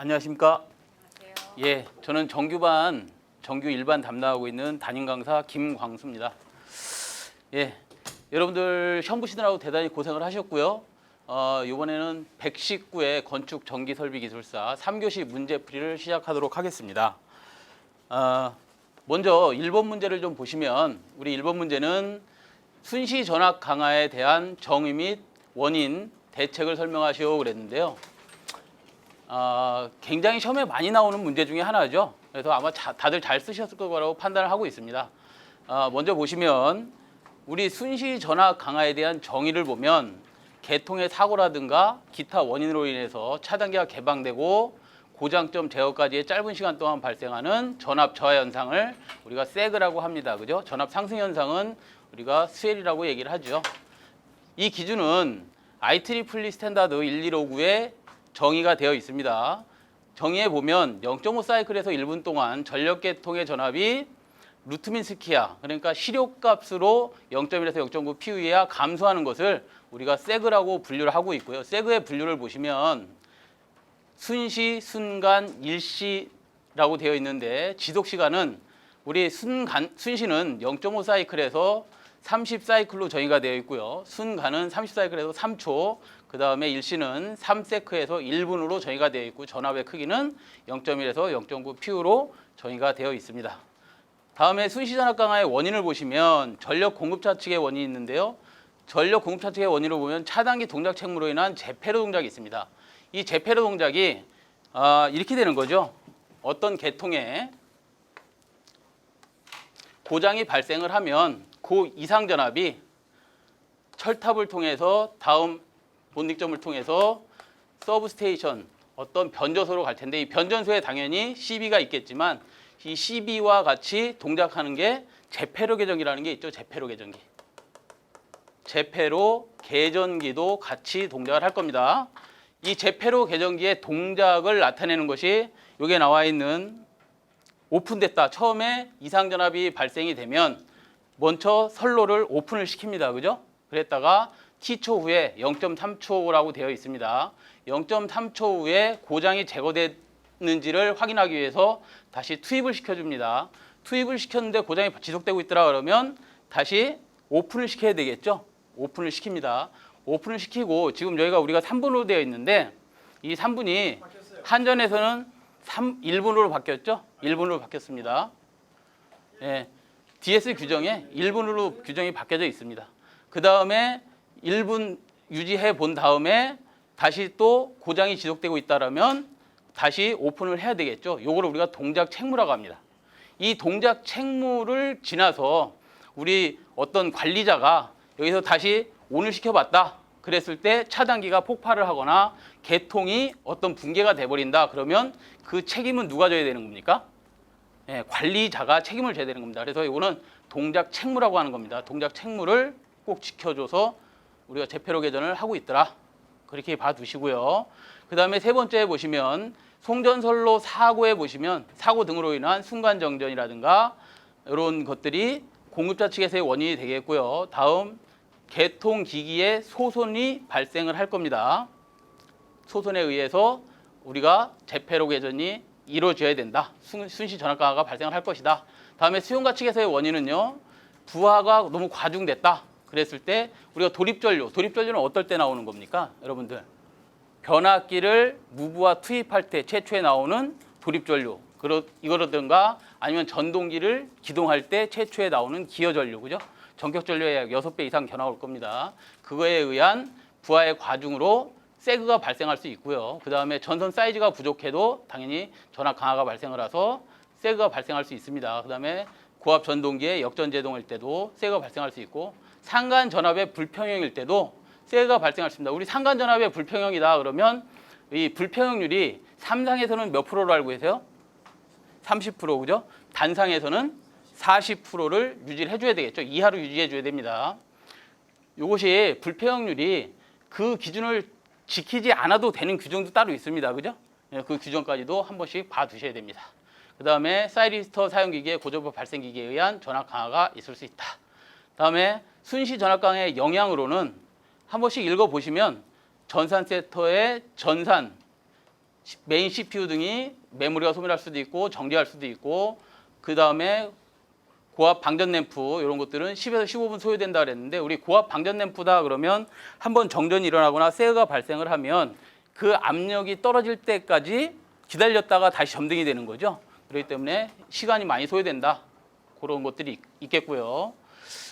안녕하십니까? 안녕하세요. 예, 저는 정규반, 정규 일반 담당하고 있는 담임 강사 김광수입니다. 예, 여러분들 시험 보시느라고 대단히 고생을 하셨고요. 어, 이번에는 119회 건축 전기 설비 기술사 3교시 문제 풀이를 시작하도록 하겠습니다. 어, 먼저 1번 문제를 좀 보시면 우리 1번 문제는 순시 전압 강화에 대한 정의 및 원인, 대책을 설명하시오 그랬는데요. 아, 굉장히 시험에 많이 나오는 문제 중에 하나죠. 그래서 아마 자- 다들 잘 쓰셨을 거라고 판단을 하고 있습니다. 아, 먼저 보시면 우리 순시 전압 강화에 대한 정의를 보면 개통의 사고라든가 기타 원인으로 인해서 차단기가 개방되고 고장점 제어까지의 짧은 시간 동안 발생하는 전압 저하 현상을 우리가 세그라고 합니다. 그죠? 전압 상승 현상은 우리가 스웰이라고 얘기를 하죠. 이 기준은 IEEE 스탠다드 1159에 정의가 되어 있습니다. 정의에 보면 0.5 사이클에서 1분 동안 전력 계통의 전압이 루트민스키야 그러니까 시력값으로 0.1에서 0.9 PUE야 감소하는 것을 우리가 세그라고 분류를 하고 있고요. 세그의 분류를 보시면 순시, 순간, 일시라고 되어 있는데 지속 시간은 우리 순간 순시는 0.5 사이클에서 30 사이클로 정의가 되어 있고요. 순간은 30 사이클에서 3초, 그 다음에 일시는 3세크에서 1분으로 정의가 되어 있고 전압의 크기는 0.1에서 0.9 퓨로 정의가 되어 있습니다. 다음에 순시 전압 강화의 원인을 보시면 전력 공급 차측의 원인이 있는데요. 전력 공급 차측의 원인을 보면 차단기 동작 책무로 인한 재폐로 동작이 있습니다. 이 재폐로 동작이 아, 이렇게 되는 거죠. 어떤 계통에 고장이 발생을 하면 그 이상 전압이 철탑을 통해서 다음 본닉점을 통해서 서브 스테이션 어떤 변전소로 갈 텐데 이 변전소에 당연히 CB가 있겠지만 이 CB와 같이 동작하는 게 재폐로 계전기라는 게 있죠. 재폐로 계전기. 재폐로 계전기도 같이 동작을 할 겁니다. 이 재폐로 계전기의 동작을 나타내는 것이 여기에 나와 있는 오픈됐다. 처음에 이상 전압이 발생이 되면 먼저 선로를 오픈을 시킵니다. 그죠? 그랬다가 T초 후에 0.3초라고 되어 있습니다. 0.3초 후에 고장이 제거됐는지를 확인하기 위해서 다시 투입을 시켜줍니다. 투입을 시켰는데 고장이 지속되고 있더라 그러면 다시 오픈을 시켜야 되겠죠? 오픈을 시킵니다. 오픈을 시키고 지금 저희가 우리가 3분으로 되어 있는데 이 3분이 한전에서는 3, 1분으로 바뀌었죠? 1분으로 바뀌었습니다. 예. DS 규정에 1분으로 규정이 바뀌어져 있습니다. 그 다음에 1분 유지해 본 다음에 다시 또 고장이 지속되고 있다라면 다시 오픈을 해야 되겠죠. 요거를 우리가 동작 책무라고 합니다. 이 동작 책무를 지나서 우리 어떤 관리자가 여기서 다시 온을 시켜봤다. 그랬을 때 차단기가 폭발을 하거나 개통이 어떤 붕괴가 돼버린다. 그러면 그 책임은 누가 져야 되는 겁니까? 예, 관리자가 책임을 져야 되는 겁니다. 그래서 이거는 동작 책무라고 하는 겁니다. 동작 책무를 꼭 지켜줘서 우리가 재폐로 개전을 하고 있더라. 그렇게 봐두시고요. 그 다음에 세 번째 보시면 송전선로 사고에 보시면 사고 등으로 인한 순간 정전이라든가 이런 것들이 공급자 측에서의 원인이 되겠고요. 다음 개통 기기의 소손이 발생을 할 겁니다. 소손에 의해서 우리가 재폐로 개전이 이루어져야 된다. 순- 순시 전압 강화가 발생을 할 것이다. 다음에 수용가 측에서의 원인은요. 부하가 너무 과중됐다. 그랬을 때 우리가 도립전류, 도립전류는 어떨 때 나오는 겁니까? 여러분들. 변압기를 무부하 투입할 때 최초에 나오는. 그러, 이거라든가 아니면 전동기를 기동할 때 최초에 나오는 기어전류. 그죠? 전격전류의 약 6배 이상 견화 올 겁니다. 그거에 의한 부하의 과중으로 세그가 발생할 수 있고요. 그 다음에 전선 사이즈가 부족해도 당연히 전압 강화가 발생을 해서 세그가 발생할 수 있습니다. 그 다음에 고압 전동기의 역전 제동일 때도 세그가 발생할 수 있고 상간 전압의 불평형일 때도 세그가 발생할 수 있습니다. 우리 상간 전압의 불평형이다 그러면 이 불평형률이 삼상에서는 몇 프로로 알고 계세요? 30% 그죠? 단상에서는 40%를 유지를 해줘야 되겠죠. 이하로 유지해줘야 됩니다. 이것이 불폐역률이 그 기준을 지키지 않아도 되는 규정도 따로 있습니다. 그죠? 예, 그 규정까지도 한 번씩 봐두셔야 됩니다. 그 다음에 사이리스터 사용기기의 고전법 발생기기에 의한 전압 강화가 있을 수 있다. 다음에 순시 전압 강화의 영향으로는 한 번씩 읽어보시면 전산 세터의 전산 메인 CPU 등이 메모리가 소멸할 수도 있고 정지할 수도 있고 그 다음에 고압 방전 램프 이런 것들은 10에서 15분 소요된다 그랬는데 우리 고압 방전 램프다 그러면 한번 정전이 일어나거나 세어가 발생을 하면 그 압력이 떨어질 때까지 기다렸다가 다시 점등이 되는 거죠. 그렇기 때문에 시간이 많이 소요된다. 그런 것들이 있- 있겠고요.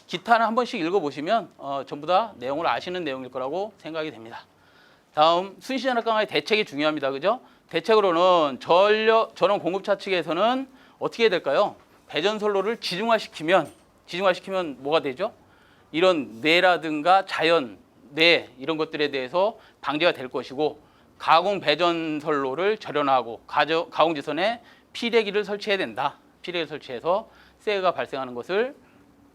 기타는 한 번씩 읽어보시면 어, 전부 다 내용을 아시는 내용일 거라고 생각이 됩니다. 다음 순시전압 강화의 대책이 중요합니다. 그죠? 대책으로는 전력 전원 공급차 측에서는 어떻게 해야 될까요? 배전선로를 지중화시키면 지중화시키면 뭐가 되죠? 이런 뇌라든가 자연 뇌 이런 것들에 대해서 방지가 될 것이고 가공 배전선로를 절연하고 가저, 가공지선에 피레기를 설치해야 된다. 피레기를 설치해서 세가 발생하는 것을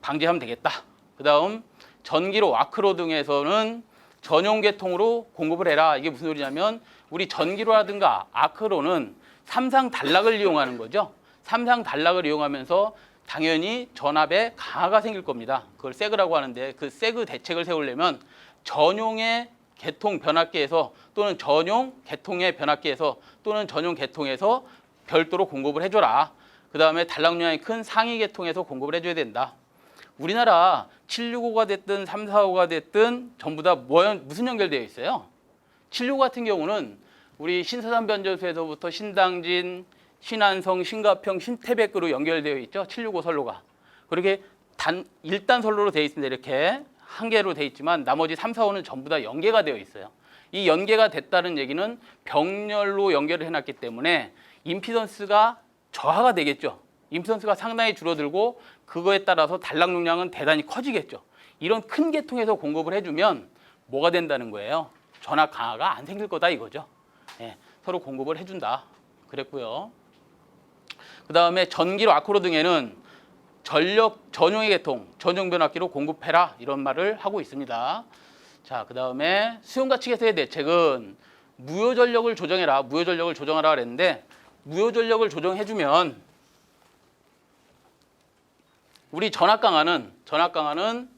방지하면 되겠다. 그 다음 전기로 와크로 등에서는 전용 계통으로 공급을 해라. 이게 무슨 소리냐면 우리 전기로라든가 아크로는 삼상 단락을 이용하는 거죠. 삼상 단락을 이용하면서 당연히 전압에 강화가 생길 겁니다. 그걸 세그라고 하는데 그 세그 대책을 세우려면 전용의 계통 변압기에서 또는 전용 계통의 변압기에서 또는 전용 계통에서 별도로 공급을 해줘라. 그 다음에 단락용량이 큰 상위 계통에서 공급을 해줘야 된다. 우리나라 765가 됐든 345가 됐든 전부 다 뭐, 무슨 연결되어 있어요? 765 같은 경우는 우리 신사단 변전소에서부터 신당진, 신안성, 신가평, 신태백으로 연결되어 있죠. 765 선로가. 그렇게 단 1단 선로로 되어 있습니다. 이렇게 한 개로 되어 있지만 나머지 3, 4, 5는 전부 다 연계가 되어 있어요. 이 연계가 됐다는 얘기는 병렬로 연결을 해놨기 때문에 임피던스가 저하가 되겠죠. 임피던스가 상당히 줄어들고 그거에 따라서 단락 용량은 대단히 커지겠죠. 이런 큰 계통에서 공급을 해주면 뭐가 된다는 거예요? 전압 강화가 안 생길 거다 이거죠. 예, 서로 공급을 해준다. 그랬고요. 그 다음에 전기로 아크로 등에는 전력 전용의 계통, 전용 변압기로 공급해라 이런 말을 하고 있습니다. 자, 그 다음에 수용가 측에서의 대책은 무효 전력을 조정해라, 무효 전력을 조정하라 그랬는데 무효 전력을 조정해주면 우리 전압 강화는 전압 강화는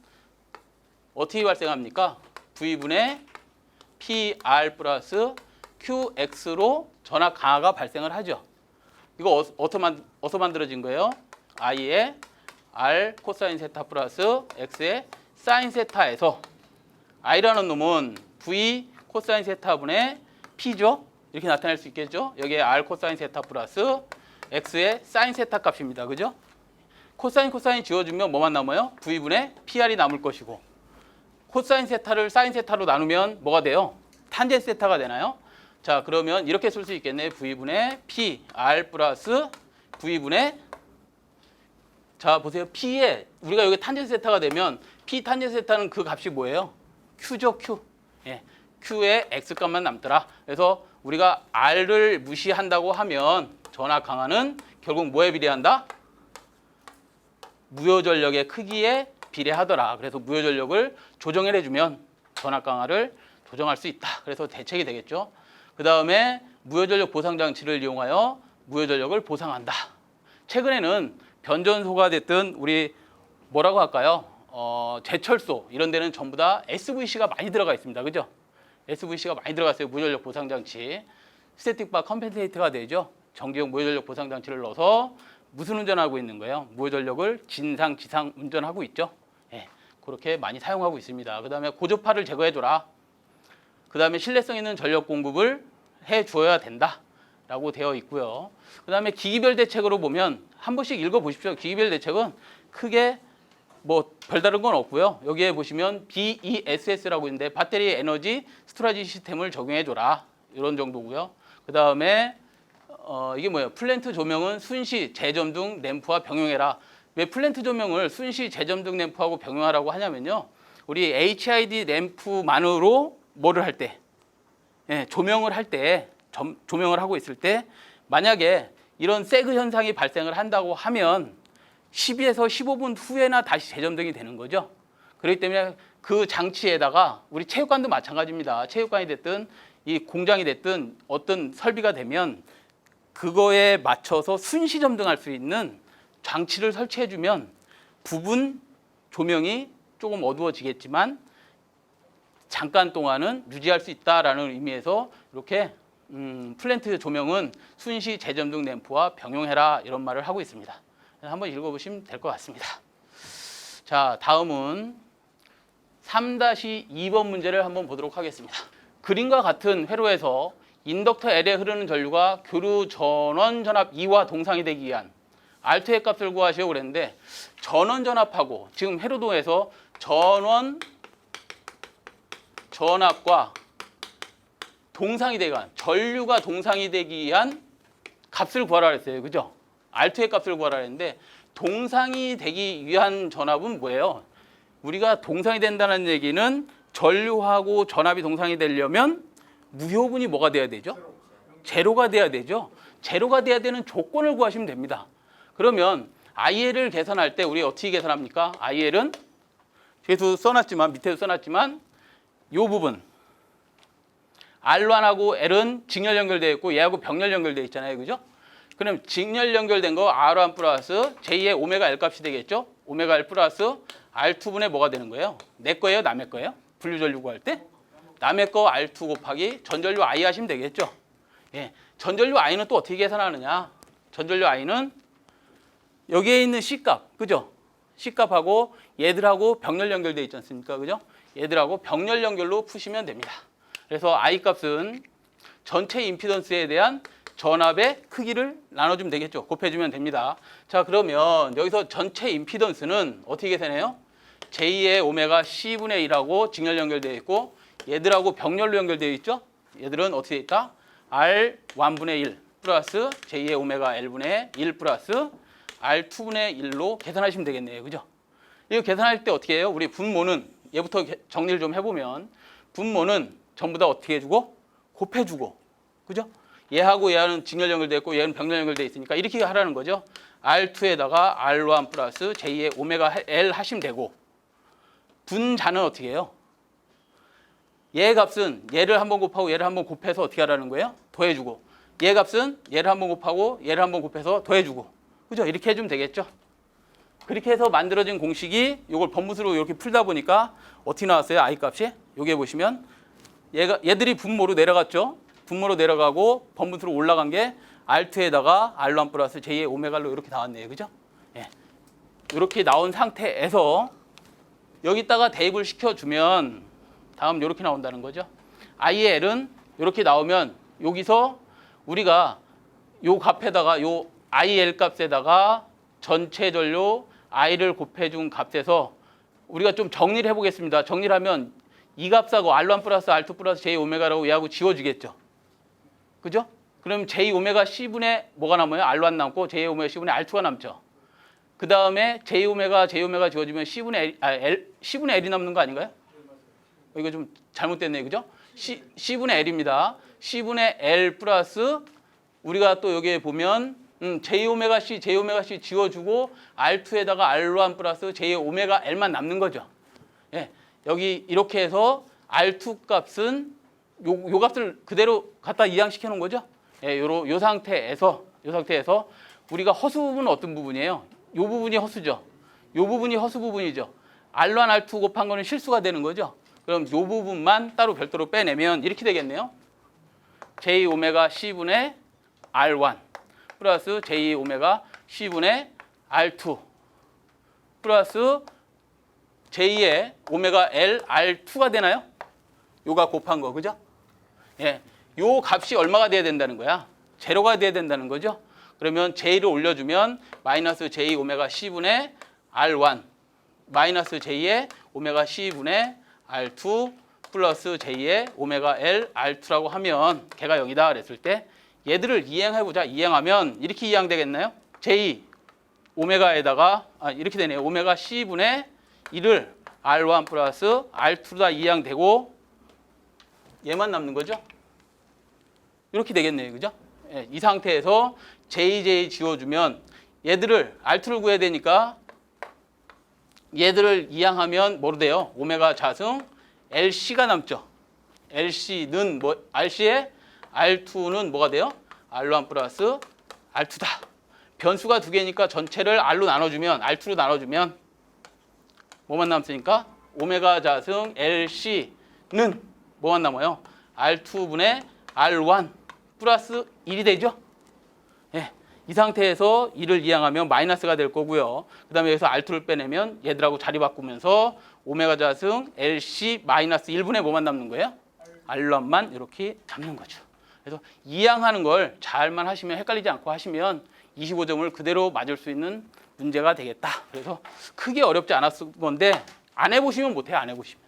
어떻게 발생합니까? V분의 PR 플러스 QX로 전압 강화가 발생을 하죠. 이거 어, 어디서, 만, 어디서 만들어진 거예요? I의 R 코사인 세타 플러스 X의 사인 세타에서 I라는 놈은 V 코사인 세타분의 P죠. 이렇게 나타낼 수 있겠죠. 여기에 R 코사인 세타 플러스 X의 사인 세타 값입니다. 그죠? 코사인 코사인 지워주면 뭐만 남아요? V분의 PR이 남을 것이고 코사인 세타를 사인 세타로 나누면 뭐가 돼요? 탄젠 세타가 되나요? 자 그러면 이렇게 쓸 수 있겠네. V분의 P R 플러스 V분의 자 보세요. P에 우리가 여기 탄젠 세타가 되면 P 탄젠 세타는 그 값이 뭐예요? Q죠 Q. 예, Q의 X 값만 남더라. 그래서 우리가 R를 무시한다고 하면 전압 강화는 결국 뭐에 비례한다? 무효 전력의 크기에 비례하더라. 그래서 무효 전력을 조정을 해주면 전압 강화를 조정할 수 있다. 그래서 대책이 되겠죠. 그 다음에 무효 전력 보상 장치를 이용하여 무효 전력을 보상한다. 최근에는 변전소가 됐든 우리 뭐라고 할까요? 어, 제철소 이런 데는 전부 다 SVC가 많이 들어가 있습니다. 그죠? SVC가 많이 들어갔어요. 무전력 보상 장치. 스태틱바 컴펜세이트가 되죠. 정기용 무전력 보상 장치를 넣어서 무슨 운전하고 있는 거예요? 무전력을 진상 지상 운전하고 있죠. 예. 그렇게 많이 사용하고 있습니다. 그 다음에 고조파를 제거해 줘라. 그 다음에 신뢰성 있는 전력 공급을 해 주어야 된다 라고 되어 있고요. 그 다음에 기기별 대책으로 보면 한 번씩 읽어 보십시오. 기기별 대책은 크게 뭐 별다른 건 없고요. 여기에 보시면 BESS라고 있는데 배터리 에너지 스토리지 시스템을 적용해 줘라. 이런 정도고요. 그 다음에 어, 이게 뭐예요? 플랜트 조명은 순시, 재점 등 램프와 병용해라. 왜 플랜트 조명을 순시, 재점 등 램프하고 병용하라고 하냐면요. 우리 HID 램프만으로 뭐를 할 때, 예, 조명을 할 때, 점- 조명을 하고 있을 때, 만약에 이런 세그 현상이 발생을 한다고 하면 12에서 15분 후에나 다시 재점등이 되는 거죠. 그렇기 때문에 그 장치에다가 우리 체육관도 마찬가지입니다. 체육관이 됐든 이 공장이 됐든 어떤 설비가 되면 그거에 맞춰서 순시 점등할 수 있는 장치를 설치해 주면 부분 조명이 조금 어두워지겠지만 잠깐 동안은 유지할 수 있다라는 의미에서 이렇게 음, 플랜트 조명은 순시 재점등 램프와 병용해라 이런 말을 하고 있습니다. 한번 읽어보시면 될 것 같습니다. 자, 다음은 3-2번 문제를 한번 보도록 하겠습니다. 그림과 같은 회로에서 인덕터 L에 흐르는 전류가 교류 전원 전압 2와 동상이 되기 위한 R2의 값을 구하시오 그랬는데 전원 전압하고 지금 회로도에서 전원 전압과 동상이 되기 위한 전류가 동상이 되기 위한 값을 구하라 그랬어요. 그죠? R2의 값을 구하라 했는데 동상이 되기 위한 전압은 뭐예요? 우리가 동상이 된다는 얘기는 전류하고 전압이 동상이 되려면 무효분이 뭐가 돼야 되죠? 제로가 돼야 되죠. 제로가 돼야 되는 조건을 구하시면 됩니다. 그러면 IL을 계산할 때 우리 어떻게 계산합니까? IL은 뒤에도 써놨지만 밑에도 써놨지만 이 부분 R1하고 L은 직렬 연결되어 있고 얘하고 병렬 연결되어 있잖아요. 그죠? 그럼 직렬 연결된 거 R1 플러스 J의 오메가 L 값이 되겠죠? 오메가 L 플러스 R2분의 뭐가 되는 거예요? 내 거예요? 남의 거예요? 분류 전류 구할 때? 남의 거 R2 곱하기 전전류 I 하시면 되겠죠? 예. 전전류 I는 또 어떻게 계산하느냐? 전전류 I는 여기에 있는 C값, 그죠? C값하고 얘들하고 병렬 연결되어 있지 않습니까? 그죠? 얘들하고 병렬 연결로 푸시면 됩니다. 그래서 I 값은 전체 임피던스에 대한 전압의 크기를 나눠주면 되겠죠. 곱해주면 됩니다. 자, 그러면 여기서 전체 임피던스는 어떻게 계산해요? J의 오메가 C분의 1하고 직렬 연결되어 있고 얘들하고 병렬로 연결되어 있죠. 얘들은 어떻게 있다? R 1분의 1 플러스 J의 오메가 L분의 1 플러스 R 2분의 1로 계산하시면 되겠네요. 그죠? 이거 계산할 때 어떻게 해요? 우리 분모는 얘부터 개- 정리를 좀 해보면 분모는 전부 다 어떻게 해주고 곱해주고 그죠? 얘하고 얘하는 직렬 연결돼 있고 얘는 병렬 연결돼 있으니까 이렇게 하라는 거죠. R2에다가 R1 플러스 J의 오메가 L 하시면 되고 분자는 어떻게 해요? 얘 값은 얘를 한번 곱하고 얘를 한번 곱해서 어떻게 하라는 거예요? 더해주고 얘 값은 얘를 한번 곱하고 얘를 한번 곱해서 더해주고 그죠? 이렇게 해주면 되겠죠? 그렇게 해서 만들어진 공식이 이걸 번부수로 이렇게 풀다 보니까 어떻게 나왔어요? I 값이 여기에 보시면 얘가 얘들이 분모로 내려갔죠. 분모로 내려가고 번분수로 올라간 게 R2에다가 R1 플러스 J의 오메가로 이렇게 나왔네요. 그죠? 예. 이렇게 나온 상태에서 여기다가 대입을 시켜주면 다음 이렇게 나온다는 거죠. IL은 이렇게 나오면 여기서 우리가 요 값에다가 요 IL 값에다가 전체 전류 I를 곱해준 값에서 우리가 좀 정리를 해보겠습니다. 정리를 하면 이 값하고 R1 플러스 R2 플러스 J 오메가라고 얘하고 지워주겠죠. 그죠? 그럼 J 오메가 C분의 뭐가 남아요? R1 남고 J 오메가 C분의 R2가 남죠. 그 다음에 J 오메가 J 오메가 지워지면 C분의 L, 아, L, C분의 L이 남는 거 아닌가요? 어, 이거 좀 잘못됐네요. 그죠? C, C분의 L입니다. C분의 L 플러스 우리가 또 여기에 보면 음, J 오메가 C, J 오메가 C 지워주고 R2에다가 R1 플러스 J 오메가 L만 남는 거죠. 예, 여기 이렇게 해서 R2 값은 요, 요 값을 그대로 갖다 이항시켜 놓은 거죠. 예, 요로 요 상태에서 요 상태에서 우리가 허수 부분은 어떤 부분이에요? 요 부분이 허수죠. 요 부분이 허수 부분이죠. R1, R2 곱한 거는 실수가 되는 거죠. 그럼 요 부분만 따로 별도로 빼내면 이렇게 되겠네요. J 오메가 C분의 R1 플러스 J 오메가 C분의 R2 플러스 J의 오메가 L R2가 되나요? 요가 곱한 거 그죠? 예, 요 값이 얼마가 돼야 된다는 거야? 제로가 돼야 된다는 거죠? 그러면 J를 올려주면 마이너스 J 오메가 C분의 R1 마이너스 J의 오메가 C분의 R2 플러스 J의 오메가 L R2라고 하면 걔가 0이다 그랬을 때 얘들을 이행해보자. 이행하면 이렇게 이행되겠나요? J 오메가에다가 아, 이렇게 되네요. 오메가 C분의 1을 R1 플러스 R2다 이항되고 얘만 남는 거죠? 이렇게 되겠네요. 그죠? 예, 이 상태에서 JJ 지워주면 얘들을 R2를 구해야 되니까 얘들을 이항하면 뭐로 돼요? 오메가 자승 LC가 남죠. LC는 뭐 RC의 R2는 뭐가 돼요? R1 플러스 R2다. 변수가 두 개니까 전체를 R로 나눠주면 R2로 나눠주면 뭐만 남습니까? 오메가 자승 LC는 뭐만 남아요? R2분의 R1 플러스 1이 되죠? 예. 이 상태에서 1을 이항하면 마이너스가 될 거고요. 그 다음에 여기서 R2를 빼내면 얘들하고 자리 바꾸면서 오메가 자승 LC 마이너스 1분의 뭐만 남는 거예요? R런만 이렇게 잡는 거죠. 그래서 이항하는 걸 잘만 하시면 헷갈리지 않고 하시면 25점을 그대로 맞을 수 있는 문제가 되겠다. 그래서 크게 어렵지 않았을 건데 안 해보시면 못해요. 안 해보시면.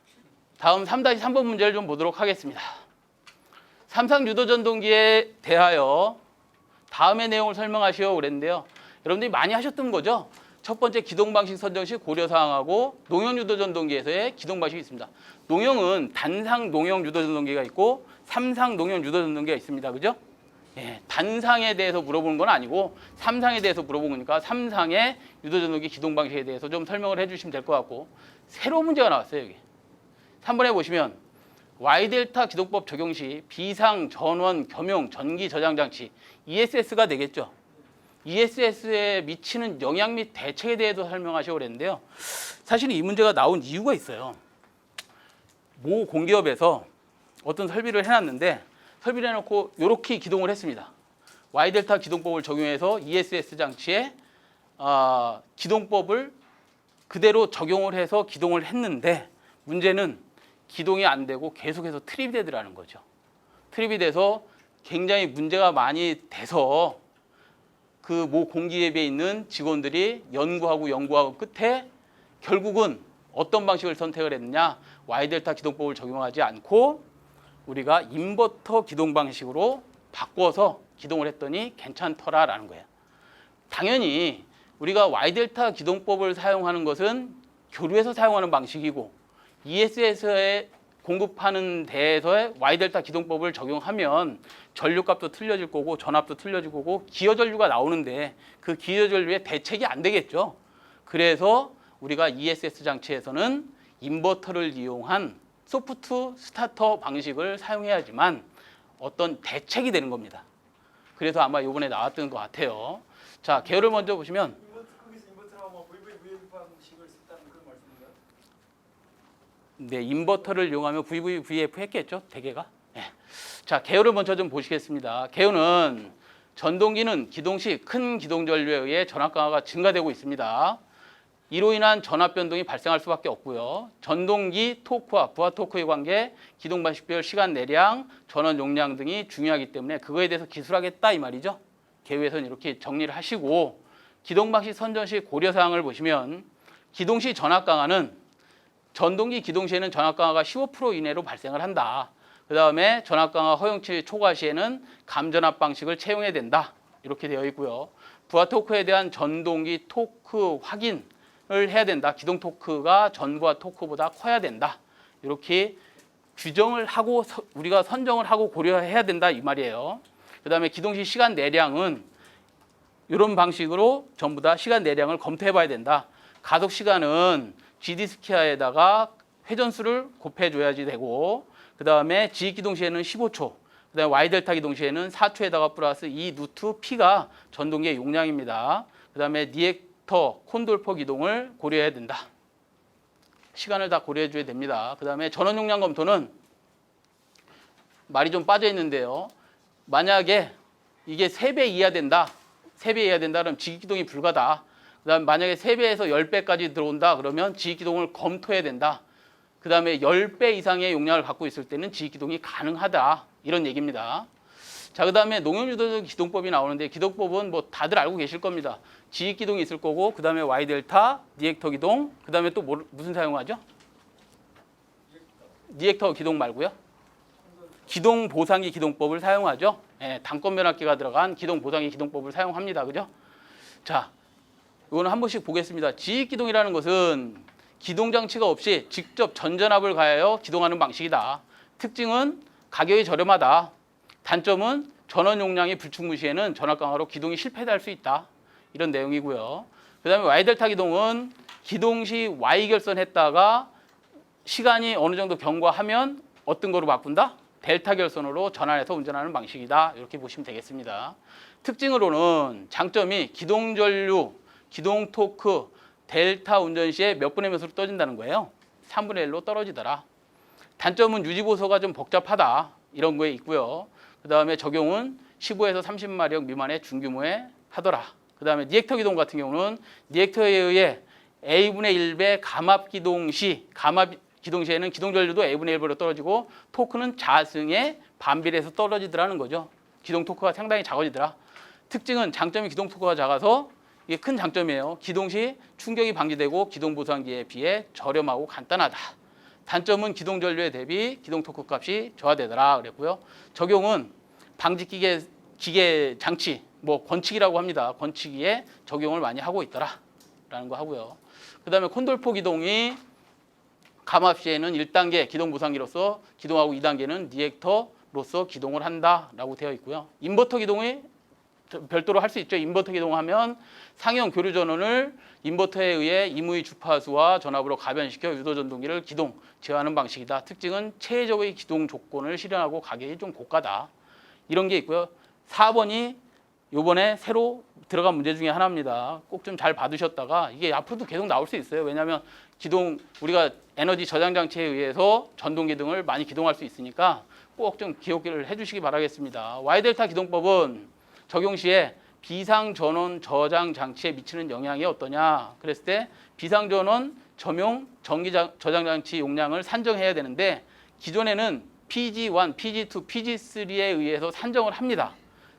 다음 3-3번 문제를 좀 보도록 하겠습니다. 삼상 유도 전동기에 대하여 다음의 내용을 설명하시오 그랬는데요. 여러분들이 많이 하셨던 거죠. 첫 번째 기동 방식 선정 시 고려 사항하고 농형 유도 전동기에서의 기동 방식이 있습니다. 농형은 단상 농형 유도 전동기가 있고 삼상 농형 유도 전동기가 있습니다. 그죠? 예, 단상에 대해서 물어보는 건 아니고 삼상에 대해서 물어본 거니까 삼상의 유도 전동기 기동 방식에 대해서 좀 설명을 해 주시면 될 것 같고 새로운 문제가 나왔어요, 여기. 3번에 보시면 Y 델타 기동법 적용 시 비상 전원 겸용 전기 저장 장치 ESS가 되겠죠. ESS에 미치는 영향 및 대책에 대해서 설명하시고 그랬는데요. 사실 이 문제가 나온 이유가 있어요. 모 공기업에서 어떤 설비를 해놨는데 설비를 해놓고 이렇게 기동을 했습니다. Y 델타 기동법을 적용해서 ESS 장치에 아, 기동법을 그대로 적용을 해서 기동을 했는데 문제는 기동이 안 되고 계속해서 트립이 되더라는 거죠. 트립이 돼서 굉장히 문제가 많이 돼서 그 모 공기업에 있는 직원들이 연구하고 연구하고 끝에 결국은 어떤 방식을 선택을 했느냐 Y 델타 기동법을 적용하지 않고 우리가 인버터 기동 방식으로 바꿔서 기동을 했더니 괜찮더라라는 거예요. 당연히 우리가 Y 델타 기동법을 사용하는 것은 교류에서 사용하는 방식이고 ESS에 공급하는 데에서의 Y 델타 기동법을 적용하면 전류값도 틀려질 거고 전압도 틀려질 거고 기여 전류가 나오는데 그 기여 전류의 대책이 안 되겠죠. 그래서 우리가 ESS 장치에서는 인버터를 이용한 소프트 스타터 방식을 사용해야지만 어떤 대책이 되는 겁니다. 그래서 아마 이번에 나왔던 것 같아요. 자, 개요를 먼저 보시면 인버터 거기서 인버터라고 뭐 VVVF 방식을 썼다는 그런 말씀인가요? 네, 인버터를 이용하면 VVVF 했겠죠, 대개가. 예. 자, 개요를 먼저 좀 보시겠습니다. 개요는 전동기는 기동 시 큰 기동 전류에 의해 전압 강화가 증가되고 있습니다. 이로 인한 전압 변동이 발생할 수밖에 없고요. 전동기 토크와 부하 토크의 관계, 기동 방식별 시간 내량, 전원 용량 등이 중요하기 때문에 그거에 대해서 기술하겠다 이 말이죠. 개요에서는 이렇게 정리를 하시고 기동 방식 선전 시 고려 사항을 보시면 기동 시 전압 강화는 전동기 기동 시에는 전압 강화가 15% 이내로 발생을 한다. 그 다음에 전압 강화 허용치 초과 시에는 감전압 방식을 채용해야 된다. 이렇게 되어 있고요. 부하 토크에 대한 전동기 토크 확인을 해야 된다. 기동 토크가 전부하 토크보다 커야 된다. 이렇게 규정을 하고 서- 우리가 선정을 하고 고려해야 된다 이 말이에요. 그 다음에 기동시 시간 내량은 이런 방식으로 전부 다 시간 내량을 검토해 봐야 된다. 가속 시간은 GD 스키아에다가 회전수를 곱해 줘야지 되고 그 다음에 G 기동 시에는 15초. 그 다음에 Y 델타 기동 시에는 4초에다가 플러스 2 누트 P가 전동기의 용량입니다. 그 다음에 니액터 콘돌퍼 기동을 고려해야 된다. 시간을 다 고려해 줘야 됩니다. 그 다음에 전원 용량 검토는 말이 좀 빠져 있는데요. 만약에 이게 3배 이하 된다. 3배 이하 된다 그러면 지기동이 불가다. 그다음 만약에 3배에서 10배까지 들어온다 그러면 지기동을 검토해야 된다. 그다음에 10배 이상의 용량을 갖고 있을 때는 지기동이 가능하다. 이런 얘기입니다. 자, 그 다음에 농협유도 기동법이 나오는데 기동법은 뭐 다들 알고 계실 겁니다. 지익 기동이 있을 거고 그 다음에 Y 델타, 니액터 기동, 그 다음에 또 뭐, 무슨 사용하죠? 니액터 기동 말고요. 기동 보상기 기동법을 사용하죠. 예, 단권 변압기가 들어간 기동 보상기 기동법을 사용합니다. 그죠? 자, 이거는 한 번씩 보겠습니다. 지익 기동이라는 것은 기동 장치가 없이 직접 전전압을 가하여 기동하는 방식이다. 특징은 가격이 저렴하다. 단점은 전원 용량이 불충분 시에는 전압 강화로 기동이 실패할 수 있다. 이런 내용이고요. 그 다음에 Y 델타 기동은 기동 시 Y 결선 했다가 시간이 어느 정도 경과하면 어떤 거로 바꾼다? 델타 결선으로 전환해서 운전하는 방식이다. 이렇게 보시면 되겠습니다. 특징으로는 장점이 기동 전류, 기동 토크, 델타 운전 시에 몇 분의 몇으로 떨어진다는 거예요. 3분의 1로 떨어지더라. 단점은 유지 보소가 좀 복잡하다. 이런 거에 있고요. 그 다음에 적용은 15에서 30마력 미만의 중규모에 하더라. 그 다음에 니액터 기동 같은 경우는 니액터에 의해 a분의 1배 감압 기동 시 감압 기동 시에는 기동 전류도 a분의 1배로 떨어지고 토크는 자승에 반비례해서 떨어지더라는 거죠. 기동 토크가 상당히 작아지더라. 특징은 장점이 기동 토크가 작아서 이게 큰 장점이에요. 기동 시 충격이 방지되고 기동 보상기에 비해 저렴하고 간단하다. 단점은 기동 전류에 대비 기동 토크 값이 저하되더라 그랬고요. 적용은 방지 기계 기계 장치 뭐 권치기라고 합니다. 권치기에 적용을 많이 하고 있더라라는 거 하고요. 그다음에 콘돌포 기동이 감압 시에는 1단계 기동 보상기로서 기동하고 2단계는 리액터로서 기동을 한다라고 되어 있고요. 인버터 기동이 별도로 할 수 있죠. 인버터 기동하면 상형 교류 전원을 인버터에 의해 임의 주파수와 전압으로 가변시켜 유도 전동기를 기동 제어하는 방식이다. 특징은 체계적의 기동 조건을 실현하고 가격이 좀 고가다. 이런 게 있고요. 4번이 요번에 새로 들어간 문제 중에 하나입니다. 꼭 좀잘 받으셨다가 이게 앞으로도 계속 나올 수 있어요. 왜냐하면 기동 우리가 에너지 저장 장치에 의해서 전동 기둥을 많이 기동할 수 있으니까 꼭 좀 기억을 해주시기 바라겠습니다. Y 델타 기동법은 적용 시에 비상 전원 저장 장치에 미치는 영향이 어떠냐? 그랬을 때 비상 전원 점용 전기 장- 저장 장치 용량을 산정해야 되는데 기존에는 PG1, PG2, PG3에 의해서 산정을 합니다.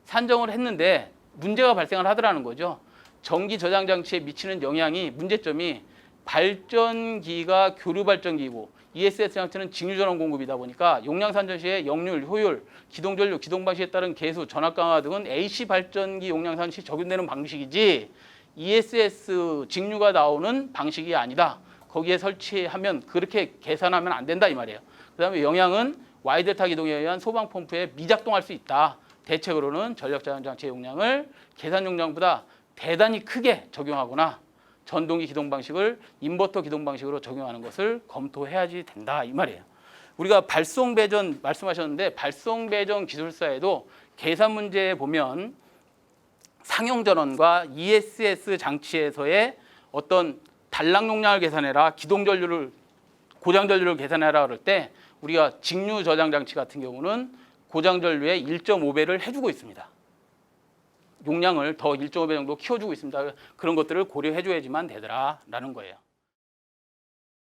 산정을 했는데 문제가 발생을 하더라는 거죠. 전기 저장 장치에 미치는 영향이 문제점이 발전기가 교류 발전기고 ESS 장치는 직류 전원 공급이다 보니까 용량 산정 시에 역률, 효율, 기동 전류, 기동 방식에 따른 계수, 전압 강화 등은 AC 발전기 용량 산정 시 적용되는 방식이지 ESS 직류가 나오는 방식이 아니다. 거기에 설치하면 그렇게 계산하면 안 된다 이 말이에요. 그다음에 영향은 Y 델타 기동에 의한 소방 펌프에 미작동할 수 있다. 대책으로는 전력 저장 장치의 용량을 계산 용량보다 대단히 크게 적용하거나 전동기 기동 방식을 인버터 기동 방식으로 적용하는 것을 검토해야지 된다 이 말이에요. 우리가 발송 배전 말씀하셨는데 발송 배전 기술사에도 계산 문제에 보면 상용 전원과 ESS 장치에서의 어떤 단락 용량을 계산해라 기동 전류를 고장 전류를 계산해라 그럴 때 우리가 직류 저장 장치 같은 경우는 고장 전류의 1.5배를 해주고 있습니다. 용량을 더 1.5배 정도 키워주고 있습니다. 그런 것들을 고려해줘야지만 되더라라는 거예요.